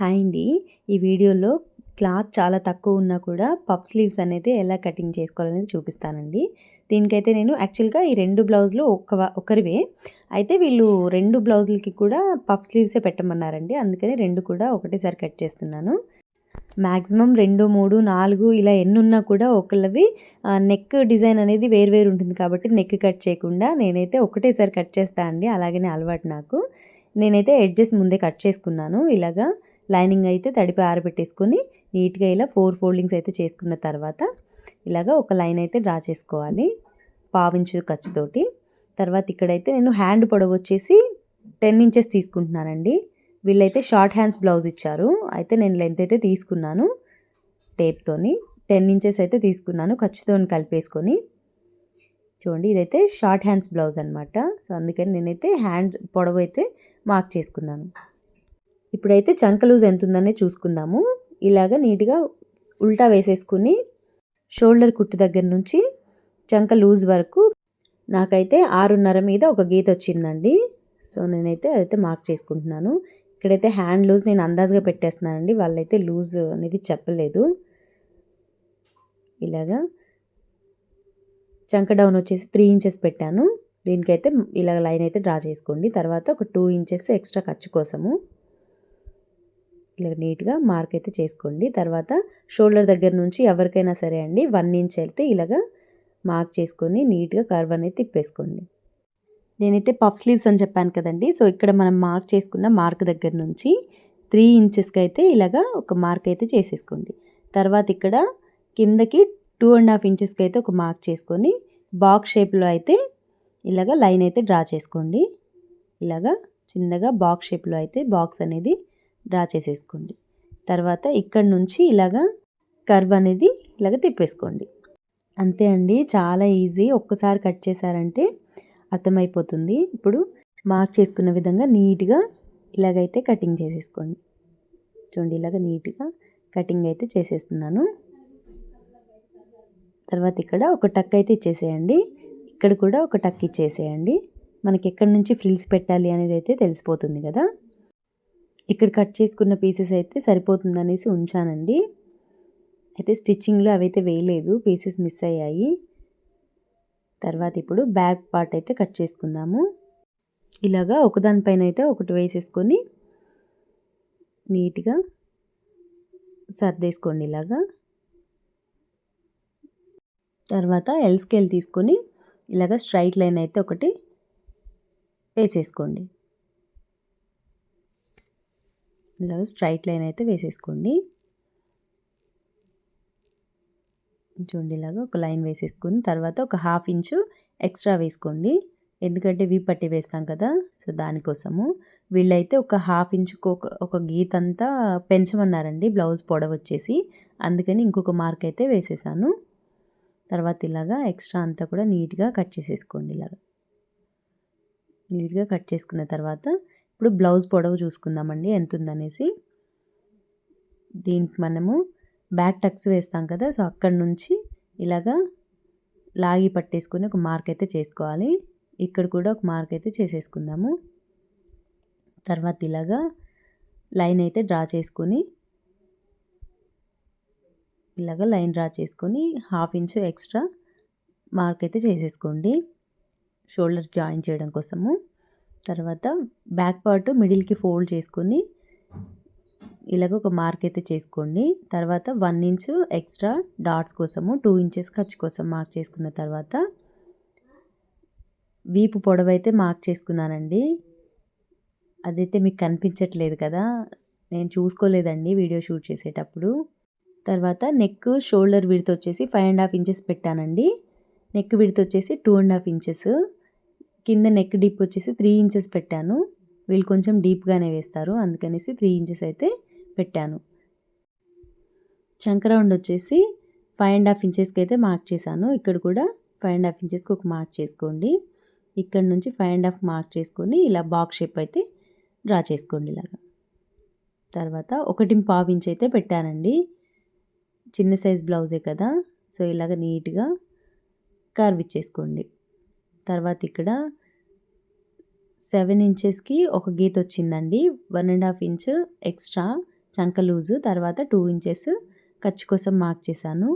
Hi అండి ఈ వీడియోలో క్లాత్ చాలా తక్కువ ఉన్నా కూడా పప్ స్లీవ్స్ అనేది ఎలా కటింగ్ చేసుకోవాలనేది చూపిస్తానండి. దీనికైతే నేను యాక్చువల్గా ఈ రెండు బ్లౌజులు ఒక ఒకరివే. అయితే వీళ్ళు రెండు బ్లౌజులకి కూడా పప్ స్లీవ్సే పెట్టమన్నారండి. అందుకని రెండు కూడా ఒకటేసారి కట్ చేస్తున్నాను. మ్యాక్సిమం రెండు మూడు నాలుగు ఇలా ఎన్ని ఉన్నా కూడా ఒకళ్ళవి నెక్ డిజైన్ అనేది వేరువేరు ఉంటుంది కాబట్టి నెక్ కట్ చేయకుండా నేనైతే ఒకటేసారి కట్ చేస్తా అండి. అలాగనే అలవాటు నాకు. నేనైతే ఎడ్జెస్ ముందే కట్ చేసుకున్నాను ఇలాగా. లైనింగ్ అయితే తడిపి ఆరబెట్టేసుకొని నీట్గా ఇలా ఫోర్ ఫోల్డింగ్స్ అయితే చేసుకున్న తర్వాత ఇలాగా ఒక లైన్ అయితే డ్రా చేసుకోవాలి పావించు ఖర్చుతోటి. తర్వాత ఇక్కడైతే నేను హ్యాండ్ పొడవు వచ్చేసి టెన్ ఇంచెస్ తీసుకుంటున్నానండి. వీళ్ళైతే షార్ట్ హ్యాండ్స్ బ్లౌజ్ ఇచ్చారు. అయితే నేను లెంత్ అయితే తీసుకున్నాను టేప్తోని. టెన్ ఇంచెస్ అయితే తీసుకున్నాను ఖర్చుతో కలిపేసుకొని. చూడండి ఇదైతే షార్ట్ హ్యాండ్స్ బ్లౌజ్ అనమాట సో అందుకని నేనైతే హ్యాండ్ పొడవు అయితే మార్క్ చేసుకున్నాను. ఇప్పుడైతే చంక లూజ్ ఎంత ఉందనే చూసుకుందాము. ఇలాగ నీట్గా ఉల్టా వేసేసుకుని షోల్డర్ కుట్టు దగ్గర నుంచి చంక లూజ్ వరకు నాకైతే ఆరున్నర మీద ఒక గీత వచ్చిందండి. సో నేనైతే అదైతే మార్క్ చేసుకుంటున్నాను. ఇక్కడైతే హ్యాండ్ లూజ్ నేను అందాజుగా పెట్టేస్తున్నానండి. వాళ్ళైతే లూజ్ అనేది చెప్పలేదు. ఇలాగా చంక డౌన్ వచ్చేసి త్రీ ఇంచెస్ పెట్టాను. దీనికైతే ఇలాగ లైన్ అయితే డ్రా చేసుకోండి. తర్వాత ఒక టూ ఇంచెస్ ఎక్స్ట్రా ఖర్చు కోసము. ఇలా నీట్గా మార్క్ అయితే చేసుకోండి. తర్వాత షోల్డర్ దగ్గర నుంచి ఎవరికైనా సరే అండి వన్ ఇంచ్ వెళ్తే ఇలాగా మార్క్ చేసుకొని నీట్గా కర్వ్ అనేది తిప్పేసుకోండి. నేనైతే పఫ్ స్లీవ్స్ అని చెప్పాను కదండి. సో ఇక్కడ మనం మార్క్ చేసుకున్న మార్క్ దగ్గర నుంచి త్రీ ఇంచెస్కి అయితే ఇలాగా ఒక మార్క్ అయితే చేసేసుకోండి. తర్వాత ఇక్కడ కిందకి టూ అండ్ హాఫ్ ఇంచెస్కి అయితే ఒక మార్క్ చేసుకొని బాక్స్ షేప్లో అయితే ఇలాగ లైన్ అయితే డ్రా చేసుకోండి. ఇలాగా చిన్నగా బాక్స్ షేప్లో అయితే బాక్స్ అనేది డ్రా చేసేసుకోండి. తర్వాత ఇక్కడ నుంచి ఇలాగా కర్వ్ అనేది ఇలాగ తిప్పేసుకోండి. అంతే అండి. చాలా ఈజీ. ఒక్కసారి కట్ చేశారంటే అర్థమైపోతుంది. ఇప్పుడు మార్క్ చేసుకున్న విధంగా నీట్గా ఇలాగైతే కటింగ్ చేసేసుకోండి. చూడండి ఇలాగ నీట్గా కటింగ్ అయితే చేసేస్తున్నాను. తర్వాత ఇక్కడ ఒక టక్ అయితే ఇచ్చేసేయండి. ఇక్కడ కూడా ఒక టక్ ఇచ్చేసేయండి. మనకి ఎక్కడి నుంచి ఫ్రిల్స్ పెట్టాలి అనేది అయితే తెలిసిపోతుంది కదా. ఇక్కడ కట్ చేసుకున్న పీసెస్ అయితే సరిపోతుందనేసి ఉంచానండి. అయితే స్టిచ్చింగ్లో అవైతే వేయలేదు పీసెస్ మిస్ అయ్యాయి. తర్వాత ఇప్పుడు బ్యాక్ పార్ట్ అయితే కట్ చేసుకుందాము. ఇలాగా ఒకదానిపైన అయితే ఒకటి వేసేసుకొని నీట్గా సర్దేసుకోండి ఇలాగా. తర్వాత ఎల్ స్కేల్ తీసుకొని ఇలాగ స్ట్రైట్ లైన్ అయితే ఒకటి వేసేసుకోండి. ఇలాగ స్ట్రైట్ లైన్ అయితే వేసేసుకోండి. చూడండి ఇలాగా ఒక లైన్ వేసేసుకుని తర్వాత ఒక హాఫ్ ఇంచు ఎక్స్ట్రా వేసుకోండి. ఎందుకంటే వీ పట్టి వేస్తాం కదా సో దానికోసము. వీళ్ళైతే ఒక హాఫ్ ఇంచుకు ఒక ఒక గీత అంతా పెంచమన్నారండి బ్లౌజ్ పొడవ వచ్చేసి. అందుకని ఇంకొక మార్క్ అయితే వేసేసాను. తర్వాత ఇలాగా ఎక్స్ట్రా అంతా కూడా నీట్గా కట్ చేసేసుకోండి ఇలాగా. నీట్గా కట్ చేసుకున్న తర్వాత ఇప్పుడు బ్లౌజ్ పొడవు చూసుకుందామండి. ఎంత ఉందనేసి? దీనికి మనము బ్యాక్ టక్స్ వేస్తాం కదా సో అక్కడ నుంచి ఇలాగా లాగి పట్టేసుకొని ఒక మార్క్ అయితే చేసుకోవాలి. ఇక్కడ కూడా ఒక మార్క్ అయితే చేసేసుకుందాము. తర్వాత ఇలాగా లైన్ అయితే డ్రా చేసుకొని ఇలాగ లైన్ డ్రా చేసుకొని హాఫ్ ఇంచు ఎక్స్ట్రా మార్క్ అయితే చేసేసుకోండి. షోల్డర్స్ జాయిన్ చేయడం కోసము. తర్వాత బ్యాక్ పార్ట్ మిడిల్కి ఫోల్డ్ చేసుకొని ఇలాగ ఒక మార్క్ అయితే చేసుకోండి. తర్వాత వన్ ఇంచు ఎక్స్ట్రా డాట్స్ కోసము టూ ఇంచెస్ ఖర్చు కోసం మార్క్ చేసుకున్న తర్వాత వీపు పొడవైతే మార్క్ చేసుకున్నానండి. అదైతే మీకు కనిపించట్లేదు కదా నేను చూసుకోలేదండి వీడియో షూట్ చేసేటప్పుడు. తర్వాత నెక్ షోల్డర్ విడత వచ్చేసి ఫైవ్ అండ్ హాఫ్ ఇంచెస్ పెట్టానండి. నెక్ విడత వచ్చేసి టూ అండ్ హాఫ్ ఇంచెస్. కింద నెక్ డీప్ వచ్చేసి త్రీ ఇంచెస్ పెట్టాను. వీళ్ళు కొంచెం డీప్గానే వేస్తారు. అందుకనేసి త్రీ ఇంచెస్ అయితే పెట్టాను. చంక రౌండ్ వచ్చేసి ఫైవ్ అండ్ హాఫ్ ఇంచెస్కి అయితే మార్క్ చేశాను. ఇక్కడ కూడా ఫైవ్ అండ్ హాఫ్ ఇంచెస్కి ఒక మార్క్ చేసుకోండి. ఇక్కడ నుంచి ఫైవ్ అండ్ హాఫ్ మార్క్ చేసుకొని ఇలా బాక్స్ షేప్ అయితే డ్రా చేసుకోండి ఇలాగా. తర్వాత ఒకటి పావు ఇంచ్ అయితే పెట్టానండి. చిన్న సైజ్ బ్లౌజే కదా. సో ఇలాగ నీట్గా కర్వ్ ఇచ్చేసుకోండి. తర్వాత ఇక్కడ సెవెన్ ఇంచెస్కి ఒక గీత వచ్చిందండి. One and half inch extra చంక లూజు తర్వాత టూ ఇంచెస్ ఖర్చు కోసం మార్క్ చేశాను.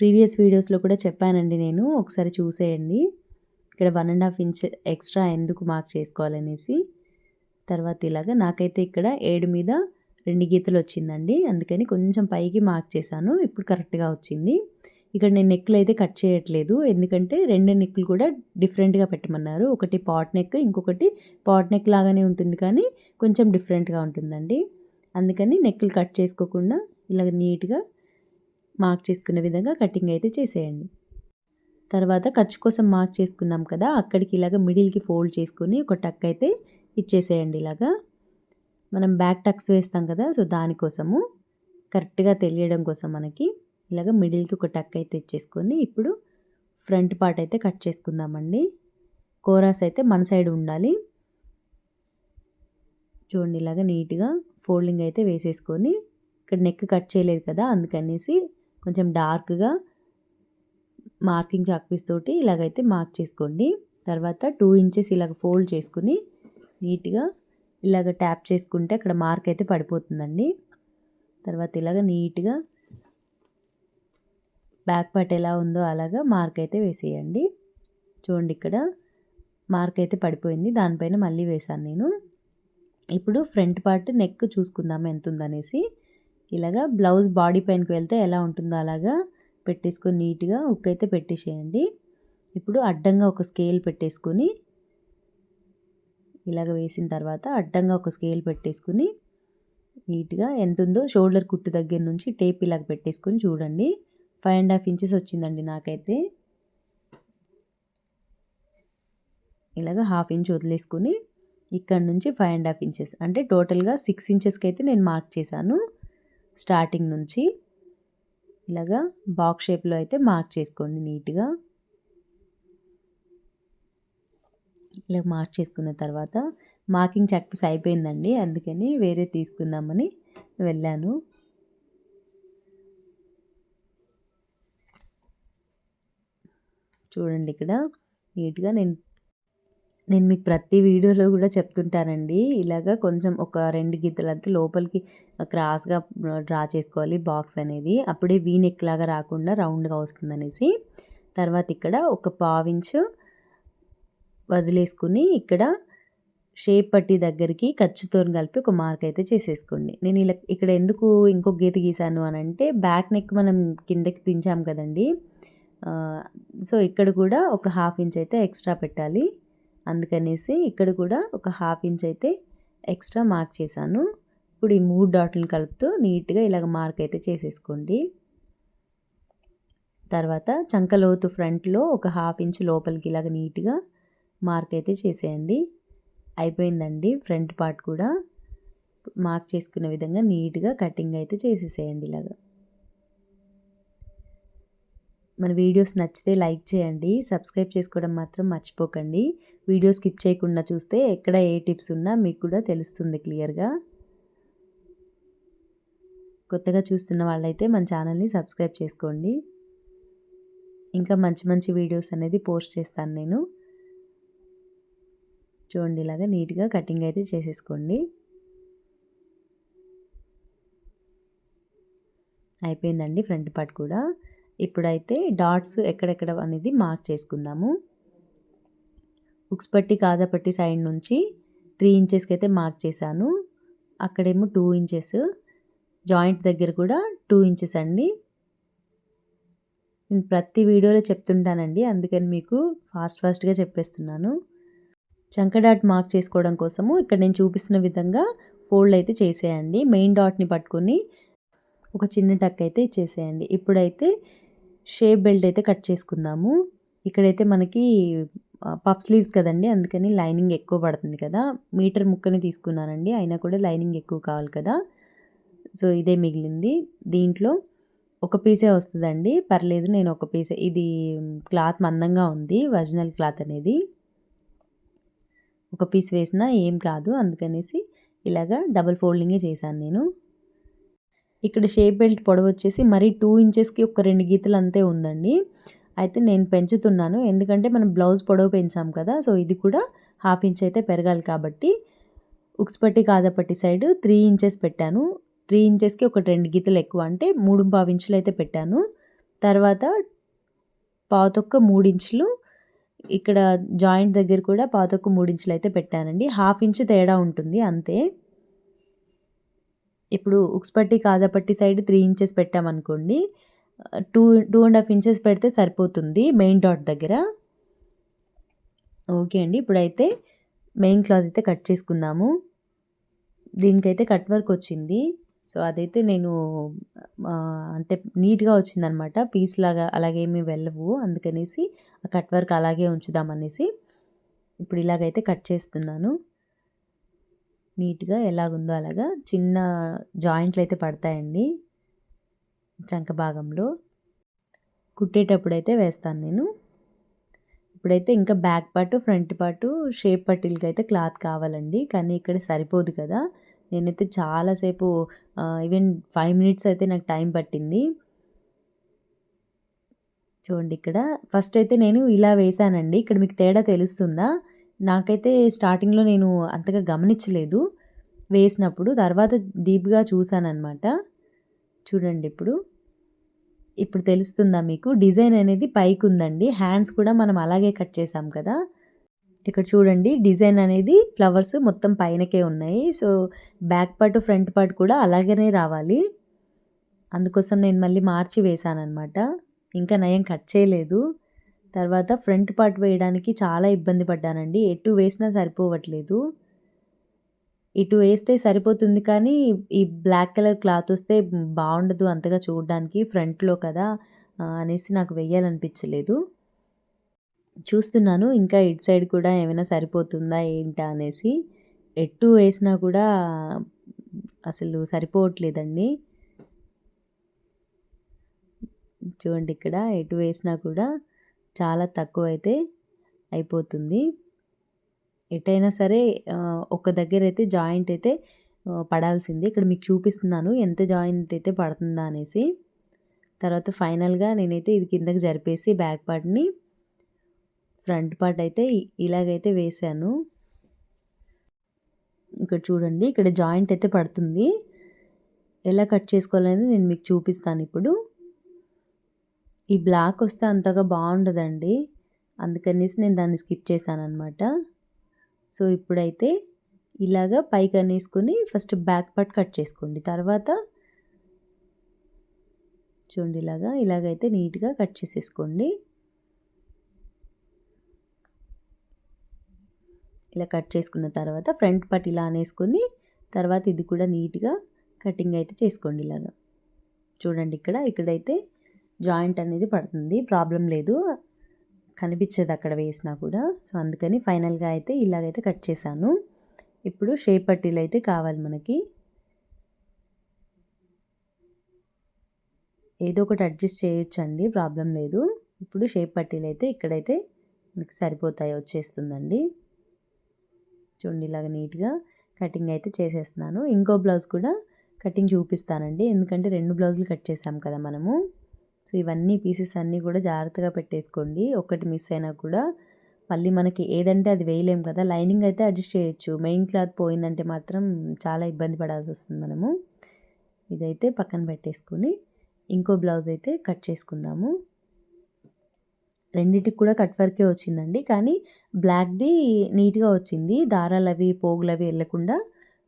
ప్రీవియస్ వీడియోస్లో కూడా చెప్పానండి నేను ఒకసారి చూసేయండి. ఇక్కడ one and half inch extra ఎందుకు మార్క్ చేసుకోవాలనేసి. తర్వాత ఇలాగా నాకైతే ఇక్కడ ఏడు మీద రెండు గీతలు వచ్చిందండి. అందుకని కొంచెం పైకి మార్క్ చేశాను. ఇప్పుడు కరెక్ట్గా వచ్చింది. ఇక్కడ నేను నెక్లు అయితే కట్ చేయట్లేదు. ఎందుకంటే రెండు నెక్లు కూడా డిఫరెంట్గా పెట్టమన్నారు. ఒకటి పాట్ నెక్ ఇంకొకటి పాట్ నెక్ లాగానే ఉంటుంది కానీ కొంచెం డిఫరెంట్గా ఉంటుందండి. అందుకని నెక్లు కట్ చేసుకోకుండా ఇలా నీట్గా మార్క్ చేసుకునే విధంగా కటింగ్ అయితే చేసేయండి. తర్వాత ఖర్చు కోసం మార్క్ చేసుకున్నాం కదా అక్కడికి ఇలాగ మిడిల్కి ఫోల్డ్ చేసుకొని ఒక టక్ అయితే ఇచ్చేసేయండి ఇలాగా. మనం బ్యాక్ టక్స్ వేస్తాం కదా సో దానికోసము కరెక్ట్గా తెలియడం కోసం మనకి ఇలాగ మిడిల్కి ఒక టక్ అయితే ఇచ్చేసుకొని ఇప్పుడు ఫ్రంట్ పార్ట్ అయితే కట్ చేసుకుందామండి. కోరాస్ అయితే మన సైడ్ ఉండాలి. చూడండి ఇలాగ నీట్గా ఫోల్డింగ్ అయితే వేసేసుకొని ఇక్కడ నెక్ కట్ చేయలేదు కదా అందుకనేసి కొంచెం డార్క్గా మార్కింగ్ చాక్పీస్ తోటి ఇలాగైతే మార్క్ చేసుకోండి. తర్వాత టూ ఇంచెస్ ఇలాగ ఫోల్డ్ చేసుకుని నీట్గా ఇలాగ ట్యాప్ చేసుకుంటే అక్కడ మార్క్ అయితే పడిపోతుందండి. తర్వాత ఇలాగ నీట్గా బ్యాక్ పార్ట్ ఎలా ఉందో అలాగా మార్క్ అయితే వేసేయండి. చూడండి ఇక్కడ మార్క్ అయితే పడిపోయింది. దానిపైన మళ్ళీ వేశాను నేను. ఇప్పుడు ఫ్రంట్ పార్ట్ నెక్ చూసుకుందాము ఎంత ఉందనేసి ఇలాగా బ్లౌజ్ బాడీ పైనకి వెళ్తే ఎలా ఉంటుందో అలాగా పెట్టేసుకొని నీట్గా ఉక్ అయితే పెట్టేసేయండి. ఇప్పుడు అడ్డంగా ఒక స్కేల్ పెట్టేసుకొని ఇలాగ వేసిన తర్వాత అడ్డంగా ఒక స్కేల్ పెట్టేసుకుని నీట్గా ఎంత ఉందో షోల్డర్ కుట్టు దగ్గర నుంచి టేప్ ఇలాగ పెట్టేసుకొని చూడండి. ఫైవ్ అండ్ హాఫ్ ఇంచెస్ వచ్చిందండి నాకైతే. ఇలాగ హాఫ్ ఇంచ్ వదిలేసుకుని ఇక్కడ నుంచి ఫైవ్ అండ్ హాఫ్ ఇంచెస్ అంటే టోటల్గా సిక్స్ ఇంచెస్కి అయితే నేను మార్క్ చేశాను స్టార్టింగ్ నుంచి. ఇలాగా బాక్స్ షేప్లో అయితే మార్క్ చేసుకోండి నీట్గా. ఇలా మార్క్ చేసుకున్న తర్వాత మార్కింగ్ చక్పీస్ అయిపోయిందండి అందుకని వేరే తీసుకుందామని వెళ్ళాను. చూడండి ఇక్కడ. నీట్గా నేను నేను మీకు ప్రతి వీడియోలో కూడా చెప్తుంటానండి. ఇలాగ కొంచెం ఒక రెండు గీతలంతా లోపలికి క్రాస్గా డ్రా చేసుకోవాలి బాక్స్ అనేది. అప్పుడే వీ నెక్ లాగా రాకుండా రౌండ్గా వస్తుందనేసి. తర్వాత ఇక్కడ ఒక పావించు వదిలేసుకుని ఇక్కడ షేప్ పట్టి దగ్గరికి ఖర్చుతో కలిపి ఒక మార్క్ అయితే చేసేసుకోండి. నేను ఇలా ఇక్కడ ఎందుకు ఇంకొక గీత గీసాను అని అంటే బ్యాక్ నెక్ మనం కిందకి దించాం కదండి. సో ఇక్కడ కూడా ఒక హాఫ్ ఇంచ్ అయితే ఎక్స్ట్రా పెట్టాలి. అందుకనేసి ఇక్కడ కూడా ఒక హాఫ్ ఇంచ్ అయితే ఎక్స్ట్రా మార్క్ చేశాను. ఇప్పుడు ఈ మూడు డాట్లను కలుపుతూ నీట్గా ఇలాగ మార్క్ అయితే చేసేసుకోండి. తర్వాత చంకలోతు ఫ్రంట్లో ఒక హాఫ్ ఇంచ్ లోపలికి ఇలాగ నీట్గా మార్క్ అయితే చేసేయండి. అయిపోయిందండి ఫ్రంట్ పార్ట్ కూడా. మార్క్ చేసుకునే విధంగా నీట్గా కటింగ్ అయితే చేసేసేయండి ఇలాగా. మన వీడియోస్ నచ్చితే లైక్ చేయండి సబ్స్క్రైబ్ చేసుకోవడం మాత్రం మర్చిపోకండి. వీడియో స్కిప్ చేయకుండా చూస్తే ఎక్కడ ఏ టిప్స్ ఉన్నా మీకు కూడా తెలుస్తుంది క్లియర్గా. కొత్తగా చూస్తున్న వాళ్ళైతే మన ఛానల్ని సబ్స్క్రైబ్ చేసుకోండి. ఇంకా మంచి మంచి వీడియోస్ అనేది పోస్ట్ చేస్తాను నేను. చూడండి ఇలాగా నీట్గా కటింగ్ అయితే చేసేసుకోండి. అయిపోయిందండి ఫ్రంట్ పార్ట్ కూడా. ఇప్పుడైతే డాట్స్ ఎక్కడెక్కడ అనేది మార్క్ చేసుకుందాము. ఉక్స్ పట్టి కాజాపట్టి సైడ్ నుంచి త్రీ ఇంచెస్కి అయితే మార్క్ చేశాను. అక్కడేమో టూ ఇంచెస్. జాయింట్ దగ్గర కూడా టూ ఇంచెస్ అండి. నేను ప్రతి వీడియోలో చెప్తుంటానండి అందుకని మీకు ఫాస్ట్ ఫాస్ట్గా చెప్పేస్తున్నాను. చంక డాట్ మార్క్ చేసుకోవడం కోసము ఇక్కడ నేను చూపిస్తున్న విధంగా ఫోల్డ్ అయితే చేసేయండి. మెయిన్ డాట్ని పట్టుకొని ఒక చిన్న టక్ అయితే ఇచ్చేసేయండి. ఇప్పుడైతే షేప్ బెల్ట్ అయితే కట్ చేసుకుందాము. ఇక్కడైతే మనకి పఫ్ స్లీవ్స్ కదండి అందుకని లైనింగ్ ఎక్కువ పడుతుంది కదా. మీటర్ ముక్కని తీసుకున్నానండి అయినా కూడా లైనింగ్ ఎక్కువ కావాలి కదా. సో ఇదే మిగిలింది. దీంట్లో ఒక పీసే వస్తుందండి. పర్లేదు నేను ఒక పీసే. ఇది క్లాత్ మందంగా ఉంది ఒరిజినల్ క్లాత్ అనేది. ఒక పీస్ వేసినా ఏం కాదు అందుకనేసి ఇలాగా డబల్ ఫోల్డింగే చేశాను నేను. ఇక్కడ షేప్ బెల్ట్ పొడవు వచ్చేసి మరీ టూ ఇంచెస్కి ఒక రెండు గీతలు అంతే ఉందండి. అయితే నేను పెంచుతున్నాను. ఎందుకంటే మనం బ్లౌజ్ పొడవు పెంచాం కదా సో ఇది కూడా హాఫ్ ఇంచ్ అయితే పెరగాలి కాబట్టి. ఉక్స్పట్టి కాదపట్టి సైడ్ త్రీ ఇంచెస్ పెట్టాను. త్రీ ఇంచెస్కి ఒక రెండు గీతలు ఎక్కువ అంటే మూడు పావు ఇంచులు అయితే పెట్టాను. తర్వాత పావుతొక్క మూడు ఇంచులు ఇక్కడ జాయింట్ దగ్గర కూడా పావుతొక్క మూడు ఇంచులు అయితే పెట్టానండి. హాఫ్ ఇంచు తేడా ఉంటుంది అంతే. ఇప్పుడు ఉక్స్పట్టి కాదపట్టి సైడ్ త్రీ ఇంచెస్ పెట్టామనుకోండి two two and half inches పెడితే సరిపోతుంది మెయిన్ డాట్ దగ్గర. ఓకే అండి. ఇప్పుడైతే మెయిన్ క్లాత్ అయితే కట్ చేసుకుందాము. దీనికైతే కట్ వర్క్ వచ్చింది. సో అదైతే నేను అంటే నీట్గా వచ్చిందనమాట. పీస్ లాగా అలాగేమీ వెళ్ళవు. అందుకనేసి ఆ కట్ వర్క్ అలాగే ఉంచుదామనేసి ఇప్పుడు ఇలాగైతే కట్ చేస్తున్నాను. నీట్గా ఎలాగుందో అలాగా చిన్న జాయింట్లు అయితే పడతాయండి చంక భాగంలో. కుట్టేటప్పుడు అయితే వేస్తాను నేను. ఇప్పుడైతే ఇంకా back part front part shape పట్టీలకి అయితే క్లాత్ కావాలండి. కానీ ఇక్కడ సరిపోదు కదా. నేనైతే చాలాసేపు ఈవెన్ ఫైవ్ మినిట్స్ అయితే నాకు టైం పట్టింది. చూడండి ఇక్కడ. ఫస్ట్ అయితే నేను ఇలా వేసానండి. ఇక్కడ మీకు తేడా తెలుస్తుందా? నాకైతే స్టార్టింగ్లో నేను అంతగా గమనించలేదు. వేసినప్పుడు తర్వాత డీప్గా చూశానమాట చూడండి ఇప్పుడు. ఇప్పుడు తెలుస్తుందా మీకు? డిజైన్ అనేది పైకి ఉందండి. హ్యాండ్స్ కూడా మనం అలాగే కట్ చేసాం కదా. ఇక్కడ చూడండి డిజైన్ అనేది ఫ్లవర్స్ మొత్తం పైనకే ఉన్నాయి. So back part front part కూడా అలాగనే రావాలి. అందుకోసం నేను మళ్ళీ మార్చి వేశానమాట ఇంకా నయం కట్ చేయలేదు. తర్వాత ఫ్రంట్ పార్ట్ వేయడానికి చాలా ఇబ్బంది పడ్డానండి. ఎటు వేసినా సరిపోవట్లేదు. ఇటు వేస్తే సరిపోతుంది కానీ ఈ బ్లాక్ కలర్ క్లాత్ వస్తే బాగుండదు అంతగా చూడడానికి ఫ్రంట్లో కదా అనేసి నాకు వెయ్యాలనిపించలేదు. చూస్తున్నాను ఇంకా ఇటు సైడ్ కూడా ఏమైనా సరిపోతుందా ఏంటా అనేసి. ఎటు వేసినా కూడా అసలు సరిపోవట్లేదండి. చూడండి ఇక్కడ ఎటు వేసినా కూడా చాలా తక్కువ అయితే అయిపోతుంది. ఎటైనా సరే ఒక దగ్గర అయితే జాయింట్ అయితే పడాల్సింది. ఇక్కడ మీకు చూపిస్తున్నాను ఎంత జాయింట్ అయితే పడుతుందా అనేసి. తర్వాత ఫైనల్గా నేనైతే ఇది కిందకి జరిపేసి బ్యాక్ పార్ట్ని ఫ్రంట్ పార్ట్ అయితే ఇలాగైతే వేసాను. ఇక్కడ చూడండి ఇక్కడ జాయింట్ అయితే పడుతుంది. ఎలా కట్ చేసుకోవాలనేది నేను మీకు చూపిస్తాను ఇప్పుడు. ఈ బ్లాక్ వస్తే అంతగా బాగుండదండి. అందుకనేసి నేను దాన్ని స్కిప్ చేశాను అనమాట సో ఇప్పుడైతే ఇలాగా పైకి అనేసుకొని ఫస్ట్ బ్యాక్ పార్ట్ కట్ చేసుకోండి. తర్వాత చూడండి ఇలాగా ఇలాగైతే నీట్గా కట్ చేసేసుకోండి. ఇలా కట్ చేసుకున్న తర్వాత ఫ్రంట్ పార్ట్ ఇలా అనేసుకొని తర్వాత ఇది కూడా నీట్గా కటింగ్ అయితే చేసుకోండి ఇలాగా. చూడండి ఇక్కడ ఇక్కడైతే జాయింట్ అనేది పడుతుంది. ప్రాబ్లం లేదు. కనిపించేది అక్కడ వేసినా కూడా. సో అందుకని ఫైనల్గా అయితే ఇలాగైతే కట్ చేశాను. ఇప్పుడు షేప్ పట్టీలు అయితే కావాలి మనకి. ఏదో ఒకటి అడ్జస్ట్ చేయొచ్చండి. ప్రాబ్లం లేదు. ఇప్పుడు షేప్ పట్టీలు అయితే ఇక్కడైతే మనకి సరిపోతాయి. వచ్చేస్తుందండి. చూడండి ఇలాగ నీట్గా కటింగ్ అయితే చేసేస్తున్నాను. ఇంకో బ్లౌజ్ కూడా కటింగ్ చూపిస్తానండి. ఎందుకంటే రెండు బ్లౌజులు కట్ చేసాం కదా మనము. సో ఇవన్నీ పీసెస్ అన్నీ కూడా జాగ్రత్తగా పెట్టేసుకోండి. ఒకటి మిస్ అయినా కూడా మళ్ళీ మనకి ఏదంటే అది వేయలేం కదా. లైనింగ్ అయితే అడ్జస్ట్ చేయొచ్చు. మెయిన్ క్లాత్ పోయిందంటే మాత్రం చాలా ఇబ్బంది పడాల్సి వస్తుంది మనము. ఇదైతే పక్కన పెట్టేసుకొని ఇంకో బ్లౌజ్ అయితే కట్ చేసుకుందాము. రెండింటికి కూడా కట్ వర్కే వచ్చిందండి. కానీ బ్లాక్ది నీట్గా వచ్చింది. దారాలు అవి పోగులు అవి వెళ్ళకుండా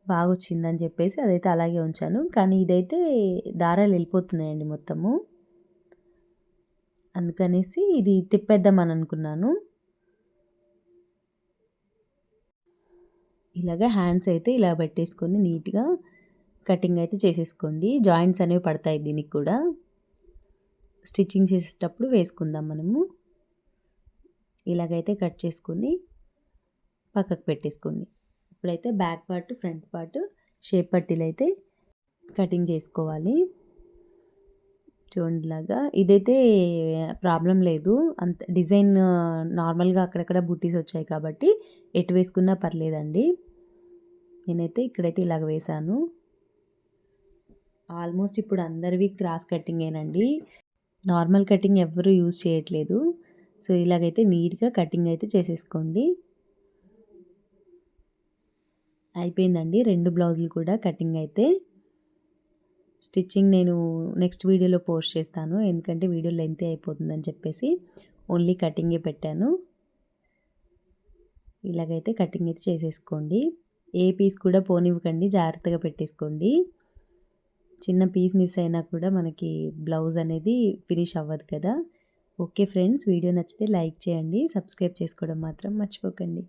బాగా వచ్చిందని చెప్పేసి అదైతే అలాగే ఉంచాను. కానీ ఇదైతే దారాలు వెళ్ళిపోతున్నాయండి మొత్తము. అందుకనేసి ఇది తిప్పేద్దామని అనుకున్నాను. ఇలాగ హ్యాండ్స్ అయితే ఇలా పెట్టేసుకొని నీట్గా కటింగ్ అయితే చేసేసుకోండి. జాయింట్స్ అనేవి పడతాయి దీనికి కూడా. స్టిచ్చింగ్ చేసేటప్పుడు వేసుకుందాం మనము. ఇలాగైతే కట్ చేసుకొని పక్కకు పెట్టేసుకోండి. ఇప్పుడైతే back part front part shape పట్టీలు అయితే కటింగ్ చేసుకోవాలి. చూడండి లాగా ఇదైతే ప్రాబ్లం లేదు. అంత డిజైన్ నార్మల్గా అక్కడక్కడ బుట్టీస్ వచ్చాయి కాబట్టి ఎటు వేసుకున్నా పర్లేదండి. నేనైతే ఇక్కడైతే ఇలాగ వేశాను. ఆల్మోస్ట్ ఇప్పుడు అందరివి క్రాస్ కటింగేనండి నార్మల్ కటింగ్ ఎవరు యూజ్ చేయట్లేదు. సో ఇలాగైతే నీట్గా కటింగ్ అయితే చేసేసుకోండి. అయిపోయిందండి. రెండు బ్లౌజులు కూడా కటింగ్ అయితే. స్టిచ్చింగ్ నేను నెక్స్ట్ వీడియోలో పోస్ట్ చేస్తాను. ఎందుకంటే వీడియో లెంత్ అయిపోతుందని చెప్పేసి ఓన్లీ కటింగే పెట్టాను. ఇలాగైతే కటింగ్ అయితే చేసేసుకోండి. ఏ పీస్ కూడా పోనివ్వకండి జాగ్రత్తగా పెట్టేసుకోండి. చిన్న పీస్ మిస్ అయినా కూడా మనకి బ్లౌజ్ అనేది ఫినిష్ అవ్వదు కదా. ఓకే ఫ్రెండ్స్ వీడియో నచ్చితే లైక్ చేయండి. సబ్స్క్రైబ్ చేసుకోవడం మాత్రం మర్చిపోకండి.